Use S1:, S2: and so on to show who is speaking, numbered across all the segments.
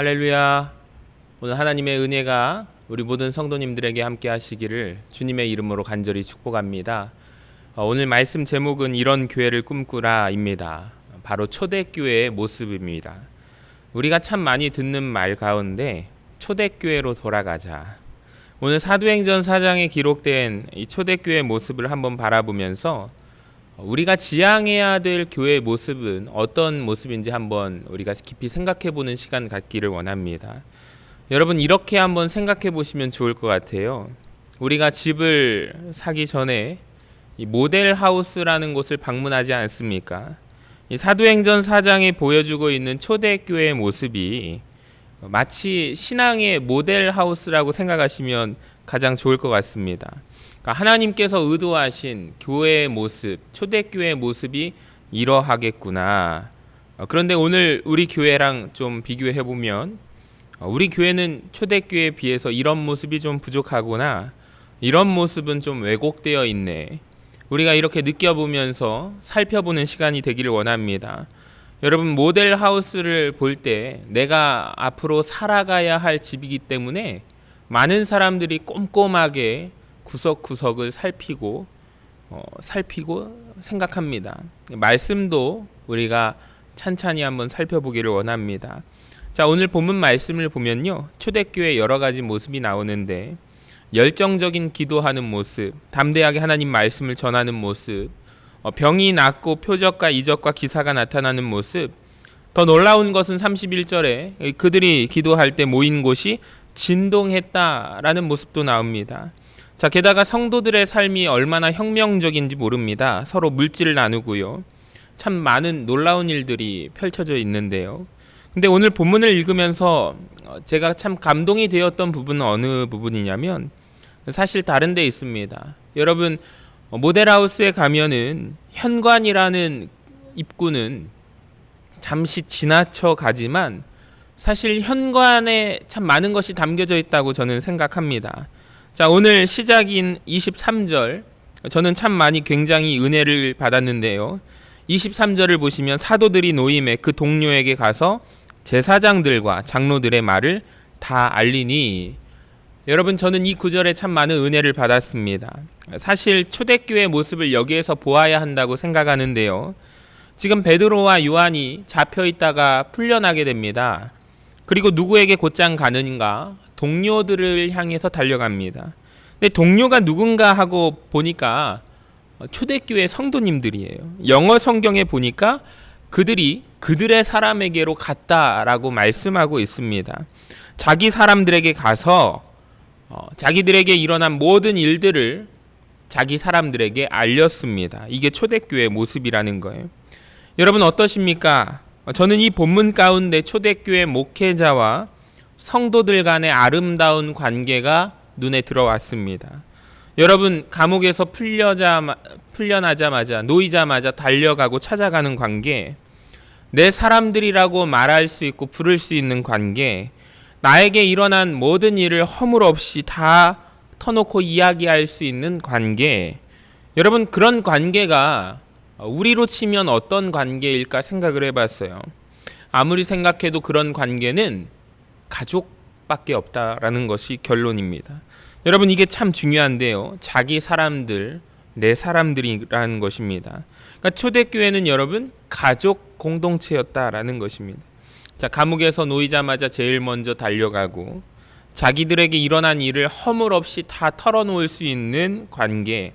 S1: 할렐루야. 오늘 하나님의 은혜가 우리 모든 성도님들에게 함께 하시기를 주님의 이름으로 간절히 축복합니다. 어, 오늘 말씀 제목은 이런 교회를 꿈꾸라입니다. 바로 초대교회의 모습입니다. 우리가 참 많이 듣는 말 가운데 초대교회로 돌아가자. 오늘 사도행전 4장에 기록된 이 초대교회 모습을 한번 바라보면서 우리가 지향해야 될 교회의 모습은 어떤 모습인지 한번 우리가 깊이 생각해 보는 시간 갖기를 원합니다. 여러분 이렇게 한번 생각해 보시면 좋을 것 같아요. 우리가 집을 사기 전에 이 모델 하우스라는 곳을 방문하지 않습니까? 이 사도행전 4장에 보여주고 있는 초대교회의 모습이 마치 신앙의 모델 하우스라고 생각하시면 가장 좋을 것 같습니다. 그러니까 하나님께서 의도하신 교회의 모습, 초대교회의 모습이 이러하겠구나. 어, 그런데 오늘 우리 교회랑 좀 비교해 보면 어, 우리 교회는 초대교회에 비해서 이런 모습이 좀 부족하구나. 이런 모습은 좀 왜곡되어 있네. 우리가 이렇게 느껴보면서 살펴보는 시간이 되기를 원합니다. 여러분 모델 하우스를 볼 때 내가 앞으로 살아가야 할 집이기 때문에 많은 사람들이 꼼꼼하게 구석구석을 살피고 어, 살피고 생각합니다. 말씀도 우리가 찬찬히 한번 살펴보기를 원합니다. 자 오늘 본문 말씀을 보면요 초대교회 여러 가지 모습이 나오는데 열정적인 기도하는 모습, 담대하게 하나님 말씀을 전하는 모습, 어, 병이 낫고 표적과 이적과 기사가 나타나는 모습. 더 놀라운 것은 31절에 그들이 기도할 때 모인 곳이 진동했다라는 모습도 나옵니다. 자, 게다가 성도들의 삶이 얼마나 혁명적인지 모릅니다. 서로 물질을 나누고요. 참 많은 놀라운 일들이 펼쳐져 있는데요. 근데 오늘 본문을 읽으면서 어, 제가 참 감동이 되었던 부분은 어느 부분이냐면 사실 다른 데 있습니다. 여러분 어, 모델하우스에 가면은 현관이라는 입구는 잠시 지나쳐 가지만 사실 현관에 참 많은 것이 담겨져 있다고 저는 생각합니다. 자, 오늘 시작인 23절 저는 참 많이 굉장히 은혜를 받았는데요. 23절을 보시면 사도들이 노임에 그 동료에게 가서 제사장들과 장로들의 말을 다 알리니 여러분 저는 이 구절에 참 많은 은혜를 받았습니다. 사실 초대교회 모습을 여기에서 보아야 한다고 생각하는데요. 지금 베드로와 요한이 잡혀 있다가 풀려나게 됩니다. 그리고 누구에게 곧장 가는가? 동료들을 향해서 달려갑니다. 근데 동료가 누군가 하고 보니까 초대교회 성도님들이에요. 영어 성경에 보니까 그들이 그들의 사람에게로 갔다라고 말씀하고 있습니다. 자기 사람들에게 가서 어, 자기들에게 일어난 모든 일들을 자기 사람들에게 알렸습니다. 이게 초대교회 모습이라는 거예요. 여러분 어떠십니까? 어, 저는 이 본문 가운데 초대교회 목회자와 성도들 간의 아름다운 관계가 눈에 들어왔습니다. 여러분 감옥에서 풀려자 풀려나자마자 놓이자마자 달려가고 찾아가는 관계, 내 사람들이라고 말할 수 있고 부를 수 있는 관계, 나에게 일어난 모든 일을 허물 없이 다 터놓고 이야기할 수 있는 관계. 여러분, 그런 관계가 우리로 치면 어떤 관계일까 생각을 해봤어요. 아무리 생각해도 그런 관계는 가족밖에 없다라는 것이 결론입니다. 여러분, 이게 참 중요한데요. 자기 사람들, 내 사람들이라는 것입니다. 그러니까 초대교회는 여러분, 가족 공동체였다라는 것입니다. 자, 감옥에서 놓이자마자 제일 먼저 달려가고 자기들에게 일어난 일을 허물 없이 다 털어놓을 수 있는 관계.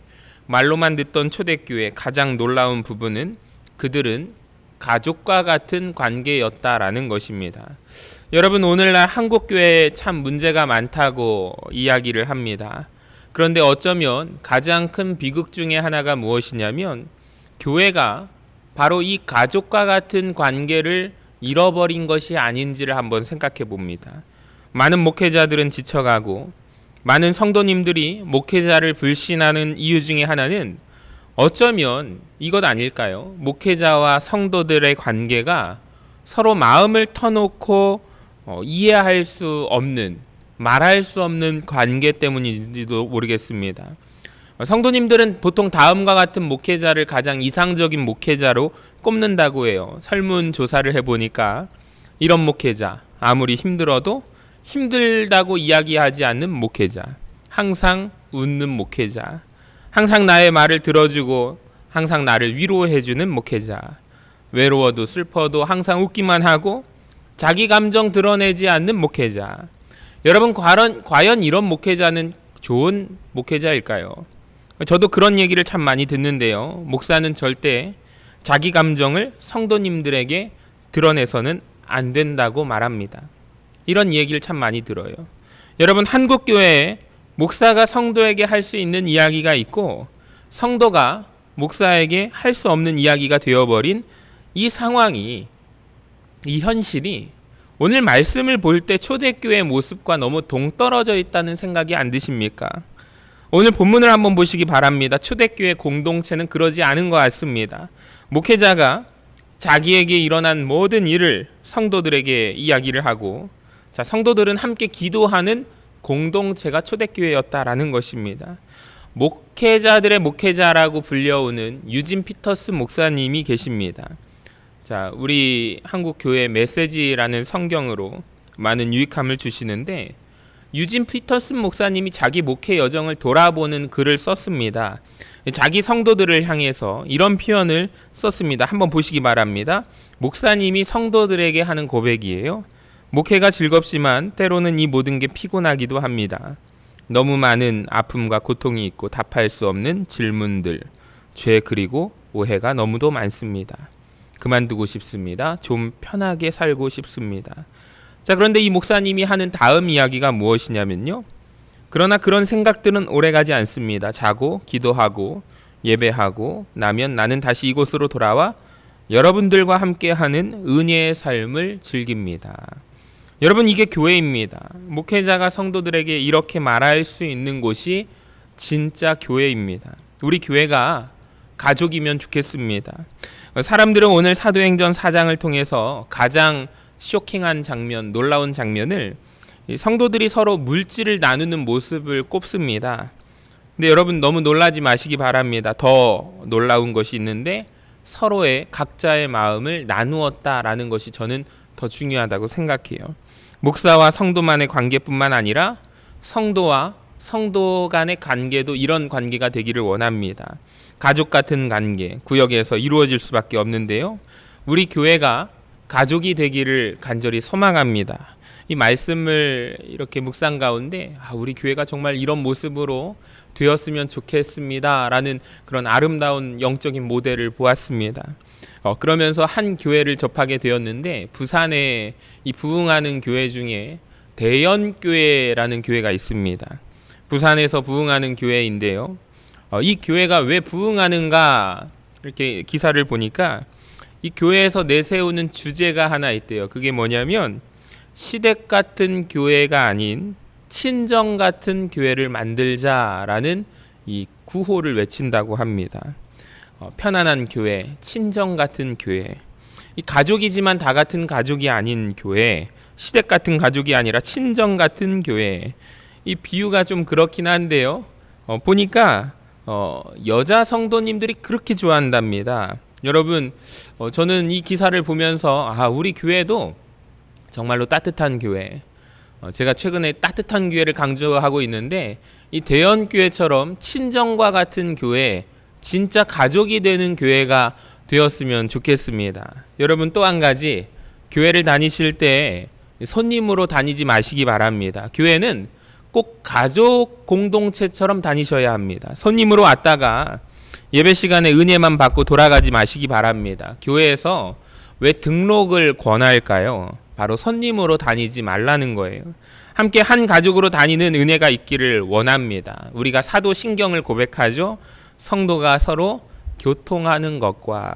S1: 말로만 듣던 초대교회 가장 놀라운 부분은 그들은 가족과 같은 관계였다라는 것입니다. 여러분 오늘날 한국 교회에 참 문제가 많다고 이야기를 합니다. 그런데 어쩌면 가장 큰 비극 중에 하나가 무엇이냐면 교회가 바로 이 가족과 같은 관계를 잃어버린 것이 아닌지를 한번 생각해 봅니다. 많은 목회자들은 지쳐가고 많은 성도님들이 목회자를 불신하는 이유 중에 하나는 어쩌면 이것 아닐까요? 목회자와 성도들의 관계가 서로 마음을 터놓고 어, 이해할 수 없는 말할 수 없는 관계 때문인지도 모르겠습니다. 성도님들은 보통 다음과 같은 목회자를 가장 이상적인 목회자로 꼽는다고 해요. 설문 조사를 해보니까 이런 목회자, 아무리 힘들어도 힘들다고 이야기하지 않는 목회자. 항상 웃는 목회자. 항상 나의 말을 들어주고 항상 나를 위로해주는 목회자. 외로워도 슬퍼도 항상 웃기만 하고 자기 감정 드러내지 않는 목회자. 여러분 과연, 과연 이런 목회자는 좋은 목회자일까요? 저도 그런 얘기를 참 많이 듣는데요. 목사는 절대 자기 감정을 성도님들에게 드러내서는 안 된다고 말합니다. 이런 얘기를 참 많이 들어요. 여러분 한국 교회에 목사가 성도에게 할 수 있는 이야기가 있고 성도가 목사에게 할 수 없는 이야기가 되어버린 이 상황이 이 현실이 오늘 말씀을 볼 때 초대교회 모습과 너무 동떨어져 있다는 생각이 안 드십니까? 오늘 본문을 한번 보시기 바랍니다. 초대교회 공동체는 그러지 않은 것 같습니다. 목회자가 자기에게 일어난 모든 일을 성도들에게 이야기를 하고 자, 성도들은 함께 기도하는 공동체가 초대교회였다라는 것입니다. 목회자들의 목회자라고 불려오는 유진 피터스 목사님이 계십니다. 자, 우리 한국 교회 메시지라는 성경으로 많은 유익함을 주시는데 유진 피터슨 목사님이 자기 목회 여정을 돌아보는 글을 썼습니다. 자기 성도들을 향해서 이런 표현을 썼습니다. 한번 보시기 바랍니다. 목사님이 성도들에게 하는 고백이에요. 목회가 즐겁지만 때로는 이 모든 게 피곤하기도 합니다. 너무 많은 아픔과 고통이 있고 답할 수 없는 질문들, 죄 그리고 오해가 너무도 많습니다. 그만두고 싶습니다. 좀 편하게 살고 싶습니다. 자, 그런데 이 목사님이 하는 다음 이야기가 무엇이냐면요. 그러나 그런 생각들은 오래 가지 않습니다. 자고, 기도하고, 예배하고, 나면 나는 다시 이곳으로 돌아와 여러분들과 함께 하는 은혜의 삶을 즐깁니다. 여러분, 이게 교회입니다. 목회자가 성도들에게 이렇게 말할 수 있는 곳이 진짜 교회입니다. 우리 교회가 가족이면 좋겠습니다. 사람들은 오늘 사도행전 4장을 통해서 가장 쇼킹한 장면, 놀라운 장면을 성도들이 서로 물질을 나누는 모습을 꼽습니다. 근데 여러분 너무 놀라지 마시기 바랍니다. 더 놀라운 것이 있는데 서로의 각자의 마음을 나누었다라는 것이 저는 더 중요하다고 생각해요. 목사와 성도만의 관계뿐만 아니라 성도와 성도 간의 관계도 이런 관계가 되기를 원합니다. 가족 같은 관계, 구역에서 이루어질 수밖에 없는데요. 우리 교회가 가족이 되기를 간절히 소망합니다. 이 말씀을 이렇게 묵상 가운데 아, 우리 교회가 정말 이런 모습으로 되었으면 좋겠습니다라는 그런 아름다운 영적인 모델을 보았습니다. 어, 그러면서 한 교회를 접하게 되었는데 부산에 이 부흥하는 교회 중에 대연교회라는 교회가 있습니다. 부산에서 부흥하는 교회인데요. 어, 이 교회가 왜 부흥하는가 이렇게 기사를 보니까 이 교회에서 내세우는 주제가 하나 있대요. 그게 뭐냐면 시댁 같은 교회가 아닌 친정 같은 교회를 만들자라는 이 구호를 외친다고 합니다. 어, 편안한 교회, 친정 같은 교회, 이 가족이지만 다 같은 가족이 아닌 교회, 시댁 같은 가족이 아니라 친정 같은 교회. 이 비유가 좀 그렇긴 한데요. 어, 보니까 어, 여자 성도님들이 그렇게 좋아한답니다. 여러분, 어, 저는 이 기사를 보면서 아 우리 교회도 정말로 따뜻한 교회. 어, 제가 최근에 따뜻한 교회를 강조하고 있는데 이 대연 교회처럼 친정과 같은 교회, 진짜 가족이 되는 교회가 되었으면 좋겠습니다. 여러분 또 한 가지 교회를 다니실 때 손님으로 다니지 마시기 바랍니다. 교회는 꼭 가족 공동체처럼 다니셔야 합니다. 손님으로 왔다가 예배 시간에 은혜만 받고 돌아가지 마시기 바랍니다. 교회에서 왜 등록을 권할까요? 바로 손님으로 다니지 말라는 거예요. 함께 한 가족으로 다니는 은혜가 있기를 원합니다. 우리가 사도 신경을 고백하죠. 성도가 서로 교통하는 것과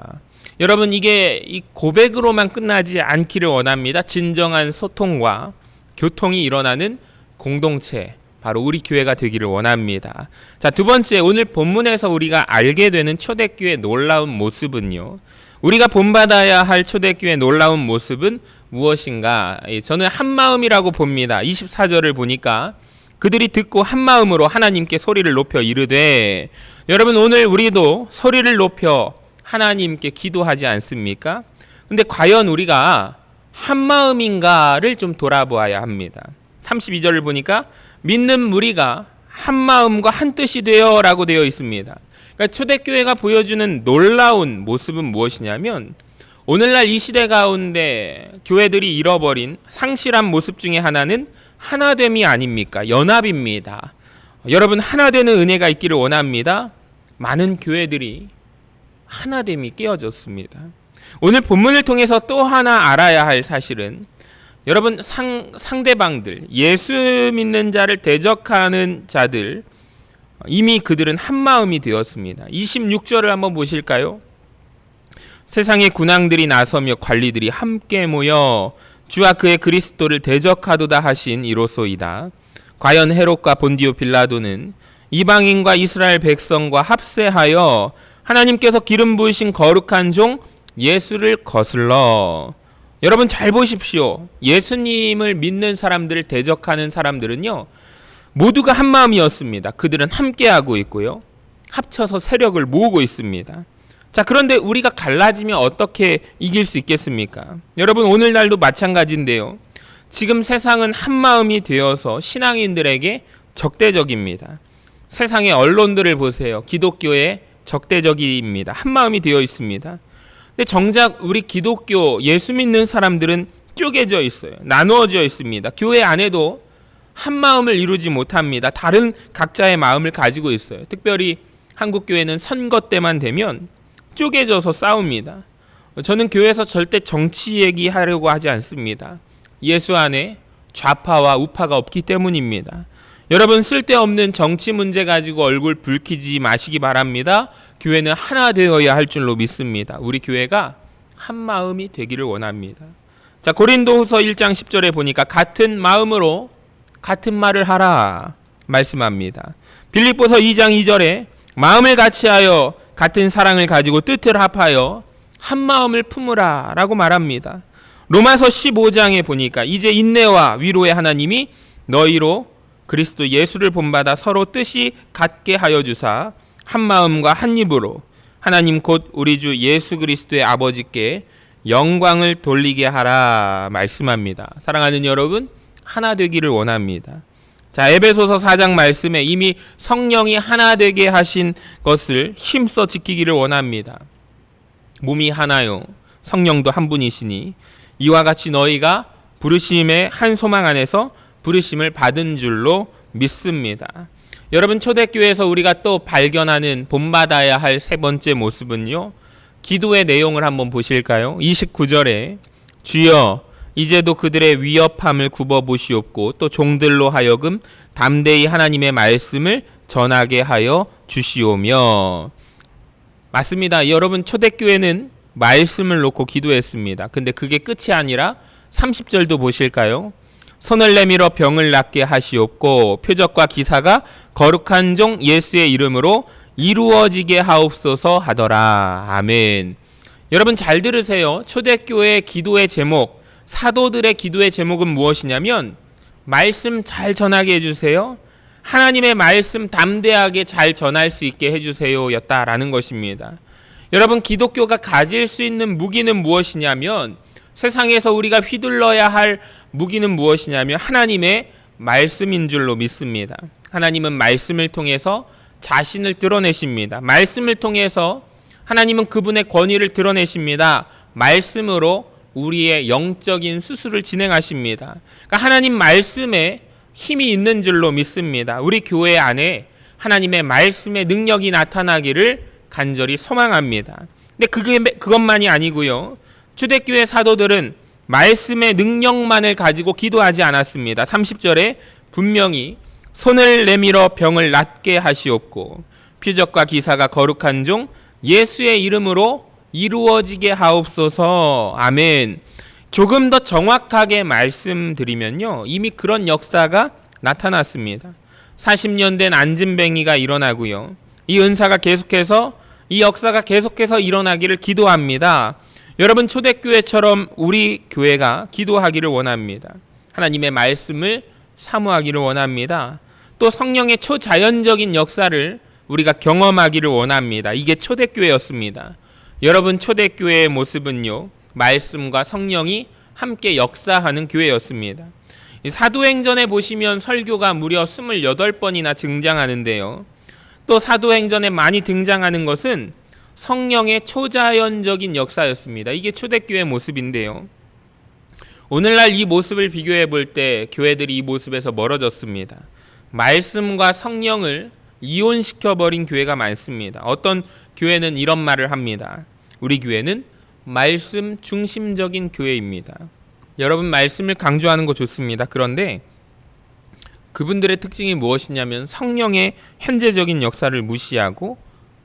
S1: 여러분 이게 이 고백으로만 끝나지 않기를 원합니다. 진정한 소통과 교통이 일어나는 공동체 바로 우리 교회가 되기를 원합니다. 자, 두 번째 오늘 본문에서 우리가 알게 되는 초대교회 놀라운 모습은요. 우리가 본받아야 할 초대교회 놀라운 모습은 무엇인가? 예, 저는 한 마음이라고 봅니다. 24절을 보니까 그들이 듣고 한 마음으로 하나님께 소리를 높여 이르되 여러분 오늘 우리도 소리를 높여 하나님께 기도하지 않습니까? 근데 과연 우리가 한 마음인가를 좀 돌아보아야 합니다. 32절을 보니까 믿는 무리가 한 마음과 한 뜻이 되어라고 되어 있습니다. 그러니까 초대교회가 보여주는 놀라운 모습은 무엇이냐면 오늘날 이 시대 가운데 교회들이 잃어버린 상실한 모습 중에 하나는 하나됨이 아닙니까? 연합입니다. 여러분 하나되는 은혜가 있기를 원합니다. 많은 교회들이 하나됨이 깨어졌습니다. 오늘 본문을 통해서 또 하나 알아야 할 사실은 여러분 상, 상대방들 예수 믿는 자를 대적하는 자들 이미 그들은 한 마음이 되었습니다. 26절을 한번 보실까요? 세상의 군왕들이 나서며 관리들이 함께 모여 주와 그의 그리스도를 대적하도다 하신 이로소이다. 과연 헤롯과 본디오 빌라도는 이방인과 이스라엘 백성과 합세하여 하나님께서 기름 부으신 거룩한 종 예수를 거슬러 여러분 잘 보십시오. 예수님을 믿는 사람들을 대적하는 사람들은요. 모두가 한 마음이었습니다. 그들은 함께하고 있고요. 합쳐서 세력을 모으고 있습니다. 자, 그런데 우리가 갈라지면 어떻게 이길 수 있겠습니까? 여러분, 오늘날도 마찬가지인데요. 지금 세상은 한 마음이 되어서 신앙인들에게 적대적입니다. 세상의 언론들을 보세요. 기독교에 적대적입니다. 한 마음이 되어 있습니다. 근데 정작 우리 기독교 예수 믿는 사람들은 쪼개져 있어요. 나누어져 있습니다. 교회 안에도 한 마음을 이루지 못합니다. 다른 각자의 마음을 가지고 있어요. 특별히 한국 교회는 선거 때만 되면 쪼개져서 싸웁니다. 저는 교회에서 절대 정치 얘기하려고 하지 않습니다. 예수 안에 좌파와 우파가 없기 때문입니다. 여러분 쓸데없는 정치 문제 가지고 얼굴 붉히지 마시기 바랍니다. 교회는 하나 되어야 할 줄로 믿습니다. 우리 교회가 한 마음이 되기를 원합니다. 자, 고린도후서 1장 10절에 보니까 같은 마음으로 같은 말을 하라 말씀합니다. 빌립보서 2장 2절에 마음을 같이하여 같은 사랑을 가지고 뜻을 합하여 한 마음을 품으라라고 말합니다. 로마서 15장에 보니까 이제 인내와 위로의 하나님이 너희로 그리스도 예수를 본받아 서로 뜻이 같게 하여 주사 한 마음과 한 입으로 하나님 곧 우리 주 예수 그리스도의 아버지께 영광을 돌리게 하라 말씀합니다. 사랑하는 여러분, 하나 되기를 원합니다. 자, 에베소서 4장 말씀에 이미 성령이 하나 되게 하신 것을 힘써 지키기를 원합니다. 몸이 하나요. 성령도 한 분이시니 이와 같이 너희가 부르심의 한 소망 안에서 부르심을 받은 줄로 믿습니다. 여러분 초대교회에서 우리가 또 발견하는 본받아야 할 세 번째 모습은요. 기도의 내용을 한번 보실까요? 29절에 주여 이제도 그들의 위협함을 굽어 보시옵고 또 종들로 하여금 담대히 하나님의 말씀을 전하게 하여 주시오며 맞습니다. 여러분 초대교회는 말씀을 놓고 기도했습니다. 근데 그게 끝이 아니라 30절도 보실까요? 손을 내밀어 병을 낫게 하시옵고 표적과 기사가 거룩한 종 예수의 이름으로 이루어지게 하옵소서 하더라. 아멘. 여러분 잘 들으세요. 초대교회 기도의 제목, 사도들의 기도의 제목은 무엇이냐면 말씀 잘 전하게 해주세요. 하나님의 말씀 담대하게 잘 전할 수 있게 해주세요 였다라는 것입니다. 여러분 기독교가 가질 수 있는 무기는 무엇이냐면 세상에서 우리가 휘둘러야 할 무기는 무엇이냐면 하나님의 말씀인 줄로 믿습니다. 하나님은 말씀을 통해서 자신을 드러내십니다. 말씀을 통해서 하나님은 그분의 권위를 드러내십니다. 말씀으로 우리의 영적인 수술을 진행하십니다. 그러니까 하나님 말씀에 힘이 있는 줄로 믿습니다. 우리 교회 안에 하나님의 말씀의 능력이 나타나기를 간절히 소망합니다. 근데 그게 그것만이 아니고요. 초대교회 사도들은 말씀의 능력만을 가지고 기도하지 않았습니다. 30절에 분명히 손을 내밀어 병을 낫게 하시옵고 표적과 기사가 거룩한 종 예수의 이름으로 이루어지게 하옵소서. 아멘. 조금 더 정확하게 말씀드리면요. 이미 그런 역사가 나타났습니다. 40년 된 안진뱅이가 일어나고요. 이 은사가 계속해서 이 역사가 계속해서 일어나기를 기도합니다. 여러분 초대교회처럼 우리 교회가 기도하기를 원합니다. 하나님의 말씀을 사모하기를 원합니다. 또 성령의 초자연적인 역사를 우리가 경험하기를 원합니다. 이게 초대교회였습니다. 여러분 초대교회의 모습은요. 말씀과 성령이 함께 역사하는 교회였습니다. 이 사도행전에 보시면 설교가 무려 28번이나 등장하는데요. 또 사도행전에 많이 등장하는 것은 성령의 초자연적인 역사였습니다. 이게 초대교회 모습인데요. 오늘날 이 모습을 비교해 볼 때 교회들이 이 모습에서 멀어졌습니다. 말씀과 성령을 이혼시켜 버린 교회가 많습니다. 어떤 교회는 이런 말을 합니다. 우리 교회는 말씀 중심적인 교회입니다. 여러분 말씀을 강조하는 거 좋습니다. 그런데 그분들의 특징이 무엇이냐면 성령의 현재적인 역사를 무시하고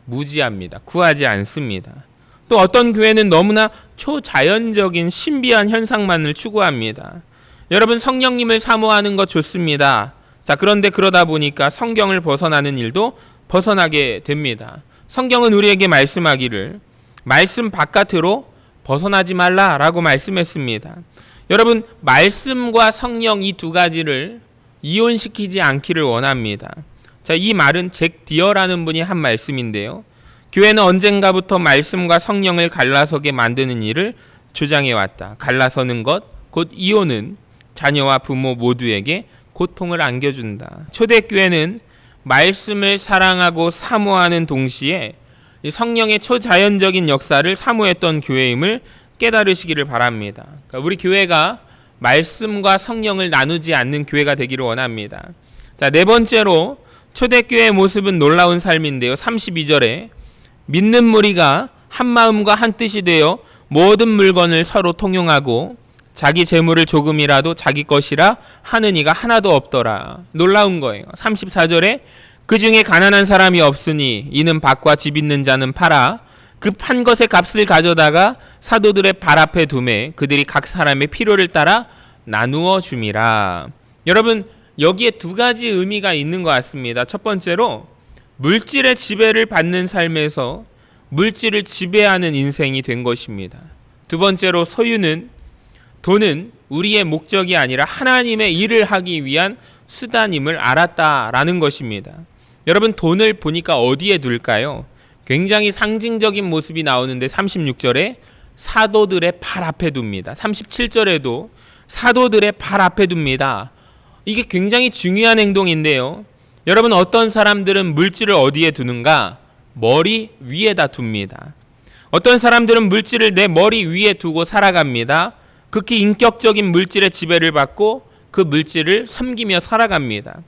S1: 무지합니다. 구하지 않습니다. 또 어떤 교회는 너무나 초자연적인 신비한 현상만을 추구합니다. 여러분 성령님을 사모하는 것 좋습니다. 자, 그런데 그러다 보니까 성경을 벗어나는 일도 벗어나게 됩니다. 성경은 우리에게 말씀하기를 말씀 바깥으로 벗어나지 말라라고 말씀했습니다. 여러분 말씀과 성령 이 두 가지를 이혼시키지 않기를 원합니다. 자, 이 말은 잭 디어라는 분이 한 말씀인데요. 교회는 언젠가부터 말씀과 성령을 갈라서게 만드는 일을 주장해 왔다. 갈라서는 것, 곧 이혼은 자녀와 부모 모두에게 고통을 안겨준다. 초대교회는 말씀을 사랑하고 사모하는 동시에 성령의 초자연적인 역사를 사모했던 교회임을 깨달으시기를 바랍니다. 그러니까 우리 교회가 말씀과 성령을 나누지 않는 교회가 되기를 원합니다. 자, 네 번째로 초대교회의 모습은 놀라운 삶인데요. 32절에 믿는 무리가 한 마음과 한 뜻이 되어 모든 물건을 서로 통용하고 자기 재물을 조금이라도 자기 것이라 하는 이가 하나도 없더라. 놀라운 거예요. 34절에 그 중에 가난한 사람이 없으니 이는 밭과 집 있는 자는 팔아 그 판 것의 값을 가져다가 사도들의 발 앞에 두매 그들이 각 사람의 필요를 따라 나누어 줌이라. 여러분 여기에 두 가지 의미가 있는 것 같습니다. 첫 번째로 물질의 지배를 받는 삶에서 물질을 지배하는 인생이 된 것입니다. 두 번째로 소유는 돈은 우리의 목적이 아니라 하나님의 일을 하기 위한 수단임을 알았다라는 것입니다. 여러분 돈을 보니까 어디에 둘까요? 굉장히 상징적인 모습이 나오는데 36절에 사도들의 발 앞에 둡니다. 37절에도 사도들의 발 앞에 둡니다. 이게 굉장히 중요한 행동인데요. 여러분 어떤 사람들은 물질을 어디에 두는가? 머리 위에다 둡니다. 어떤 사람들은 물질을 내 머리 위에 두고 살아갑니다. 극히 인격적인 물질의 지배를 받고 그 물질을 섬기며 살아갑니다.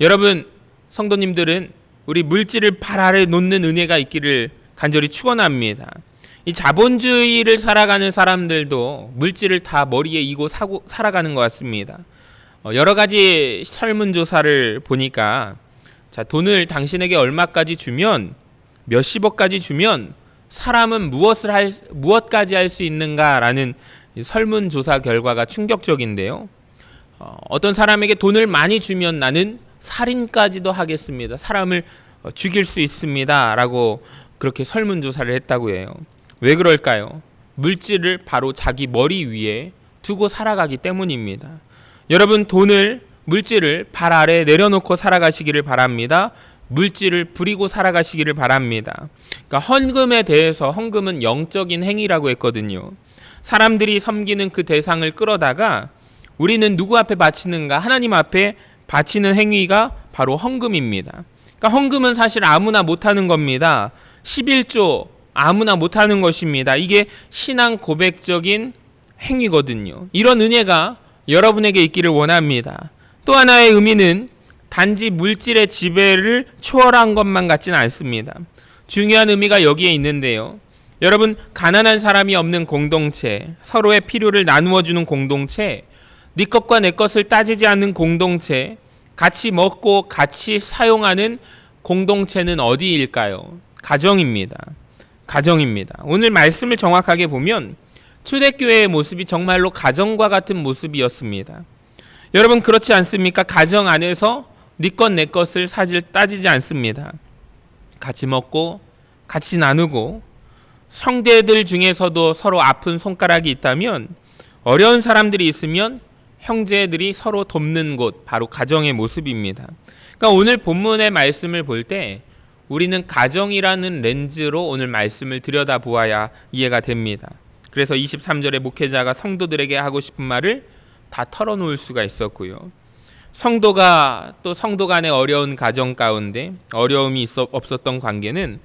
S1: 여러분 성도님들은 우리 물질을 발 아래 놓는 은혜가 있기를 간절히 축원합니다. 이 자본주의를 살아가는 사람들도 물질을 다 머리에 이고 사고 살아가는 것 같습니다. 어, 여러 가지 설문조사를 보니까 자 돈을 당신에게 얼마까지 주면 몇십억까지 주면 사람은 무엇을 할 무엇까지 할 수 있는가라는 설문조사 결과가 충격적인데요. 어, 어떤 사람에게 돈을 많이 주면 나는 살인까지도 하겠습니다. 사람을 어, 죽일 수 있습니다 라고 그렇게 설문조사를 했다고 해요. 왜 그럴까요? 물질을 바로 자기 머리 위에 두고 살아가기 때문입니다. 여러분 돈을 물질을 발 아래 내려놓고 살아가시기를 바랍니다. 물질을 부리고 살아가시기를 바랍니다. 그러니까 헌금에 대해서 헌금은 영적인 행위라고 했거든요. 사람들이 섬기는 그 대상을 끌어다가 우리는 누구 앞에 바치는가? 하나님 앞에 바치는 행위가 바로 헌금입니다. 그러니까 헌금은 사실 아무나 못하는 겁니다. 11조 아무나 못하는 것입니다. 이게 신앙 고백적인 행위거든요. 이런 은혜가 여러분에게 있기를 원합니다. 또 하나의 의미는 단지 물질의 지배를 초월한 것만 같지는 않습니다. 중요한 의미가 여기에 있는데요. 여러분, 가난한 사람이 없는 공동체, 서로의 필요를 나누어 주는 공동체, 네 것과 내 것을 따지지 않는 공동체, 같이 먹고 같이 사용하는 공동체는 어디일까요? 가정입니다. 가정입니다. 오늘 말씀을 정확하게 보면 초대교회의 모습이 정말로 가정과 같은 모습이었습니다. 여러분 그렇지 않습니까? 가정 안에서 네것내 것을 사실 따지지 않습니다. 같이 먹고 같이 나누고 형제들 중에서도 서로 아픈 손가락이 있다면 어려운 사람들이 있으면 형제들이 서로 돕는 곳 바로 가정의 모습입니다. 그러니까 오늘 본문의 말씀을 볼 때 우리는 가정이라는 렌즈로 오늘 말씀을 들여다보아야 이해가 됩니다. 그래서 23절에 목회자가 성도들에게 하고 싶은 말을 다 털어놓을 수가 있었고요. 성도가 또 성도 간의 어려운 가정 가운데 어려움이 없었던 관계는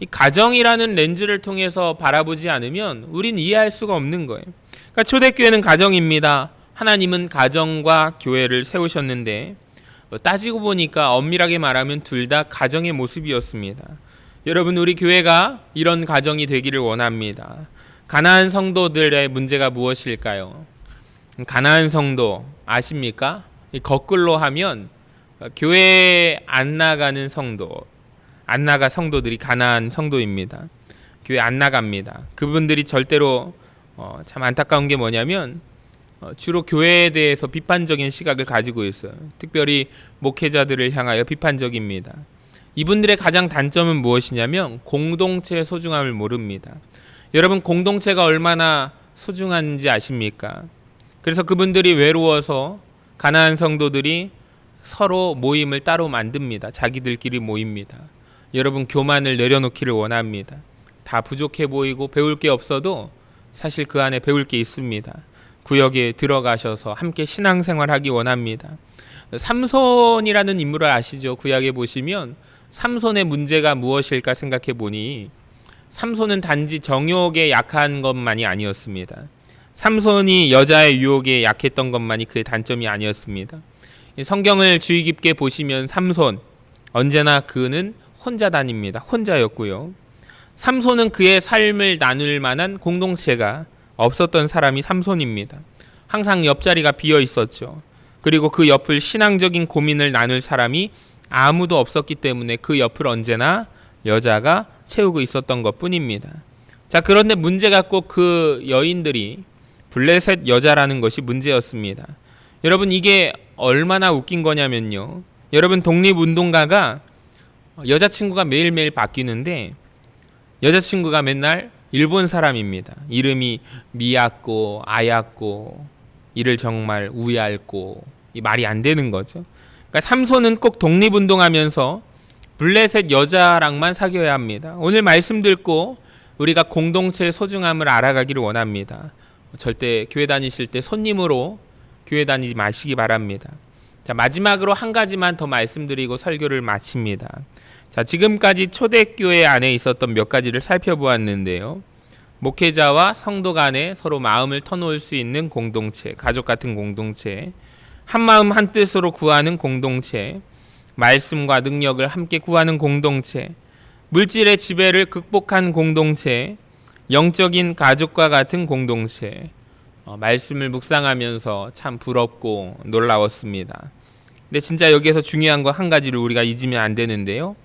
S1: 이 가정이라는 렌즈를 통해서 바라보지 않으면 우린 이해할 수가 없는 거예요. 그러니까 초대교회는 가정입니다. 하나님은 가정과 교회를 세우셨는데 어, 따지고 보니까 엄밀하게 말하면 둘 다 가정의 모습이었습니다. 여러분 우리 교회가 이런 가정이 되기를 원합니다. 가나안 성도들의 문제가 무엇일까요? 가나안 성도 아십니까? 이 거꾸로 하면 어, 교회에 안 나가는 성도, 안 나가 성도들이 가나안 성도입니다. 교회 안 나갑니다. 그분들이 절대로 어, 참 안타까운 게 뭐냐면 어, 주로 교회에 대해서 비판적인 시각을 가지고 있어요. 특별히 목회자들을 향하여 비판적입니다. 이분들의 가장 단점은 무엇이냐면 공동체의 소중함을 모릅니다. 여러분 공동체가 얼마나 소중한지 아십니까? 그래서 그분들이 외로워서 가나안 성도들이 서로 모임을 따로 만듭니다. 자기들끼리 모입니다. 여러분 교만을 내려놓기를 원합니다. 다 부족해 보이고 배울 게 없어도 사실 그 안에 배울 게 있습니다. 구역에 들어가셔서 함께 신앙생활하기 원합니다. 삼손이라는 인물을 아시죠? 구약에 보시면 삼손의 문제가 무엇일까 생각해 보니 삼손은 단지 정욕에 약한 것만이 아니었습니다. 삼손이 여자의 유혹에 약했던 것만이 그의 단점이 아니었습니다. 성경을 주의 깊게 보시면 삼손 언제나 그는 혼자 다닙니다. 혼자였고요. 삼손은 그의 삶을 나눌 만한 공동체가 없었던 사람이 삼손입니다. 항상 옆자리가 비어 있었죠. 그리고 그 옆을 신앙적인 고민을 나눌 사람이 아무도 없었기 때문에 그 옆을 언제나 여자가 채우고 있었던 것 뿐입니다. 자, 그런데 문제가 꼭 그 여인들이 블레셋 여자라는 것이 문제였습니다. 여러분, 이게 얼마나 웃긴 거냐면요. 여러분, 독립운동가가 여자친구가 매일매일 바뀌는데 여자친구가 맨날 일본 사람입니다. 이름이 미야코, 아야코, 이를 정말 우야알고 이 말이 안 되는 거죠. 그러니까 삼손은 꼭 독립운동하면서 블레셋 여자랑만 사귀어야 합니다. 오늘 말씀 듣고 우리가 공동체의 소중함을 알아가기를 원합니다. 절대 교회 다니실 때 손님으로 교회 다니지 마시기 바랍니다. 자, 마지막으로 한 가지만 더 말씀드리고 설교를 마칩니다. 자, 지금까지 초대교회 안에 있었던 몇 가지를 살펴보았는데요. 목회자와 성도 간에 서로 마음을 터놓을 수 있는 공동체, 가족 같은 공동체, 한 마음 한 뜻으로 구하는 공동체, 말씀과 능력을 함께 구하는 공동체, 물질의 지배를 극복한 공동체, 영적인 가족과 같은 공동체, 어, 말씀을 묵상하면서 참 부럽고 놀라웠습니다. 근데 진짜 여기에서 중요한 거 한 가지를 우리가 잊으면 안 되는데요.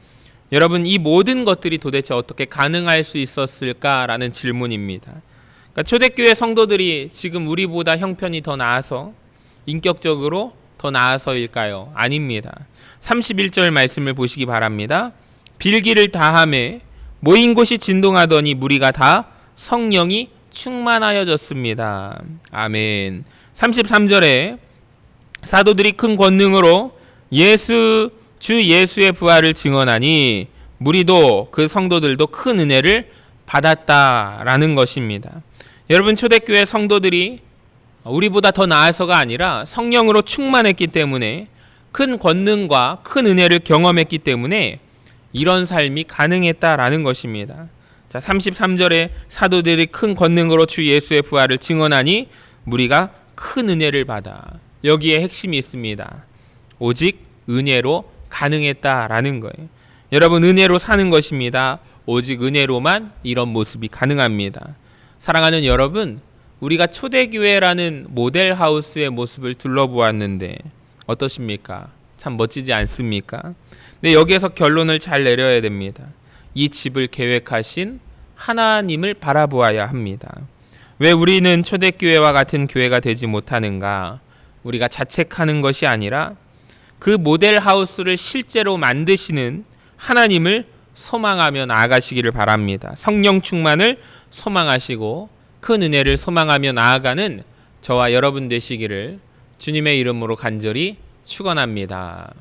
S1: 여러분 이 모든 것들이 도대체 어떻게 가능할 수 있었을까라는 질문입니다. 그러니까 초대교회 성도들이 지금 우리보다 형편이 더 나아서 인격적으로 더 나아서일까요? 아닙니다. 31절 말씀을 보시기 바랍니다. 빌기를 다함에 모인 곳이 진동하더니 무리가 다 성령이 충만하여졌습니다. 아멘. 33절에 사도들이 큰 권능으로 예수 주 예수의 부활을 증언하니 무리도 그 성도들도 큰 은혜를 받았다라는 것입니다. 여러분 초대교회 성도들이 우리보다 더 나아서가 아니라 성령으로 충만했기 때문에 큰 권능과 큰 은혜를 경험했기 때문에 이런 삶이 가능했다라는 것입니다. 자, 33절에 사도들이 큰 권능으로 주 예수의 부활을 증언하니 무리가 큰 은혜를 받아. 여기에 핵심이 있습니다. 오직 은혜로 가능했다라는 거예요. 여러분 은혜로 사는 것입니다. 오직 은혜로만 이런 모습이 가능합니다. 사랑하는 여러분, 우리가 초대교회라는 모델 하우스의 모습을 둘러보았는데 어떠십니까? 참 멋지지 않습니까? 근데 여기에서 결론을 잘 내려야 됩니다. 이 집을 계획하신 하나님을 바라보아야 합니다. 왜 우리는 초대교회와 같은 교회가 되지 못하는가? 우리가 자책하는 것이 아니라 그 모델 하우스를 실제로 만드시는 하나님을 소망하며 나아가시기를 바랍니다. 성령 충만을 소망하시고 큰 은혜를 소망하며 나아가는 저와 여러분 되시기를 주님의 이름으로 간절히 축원합니다.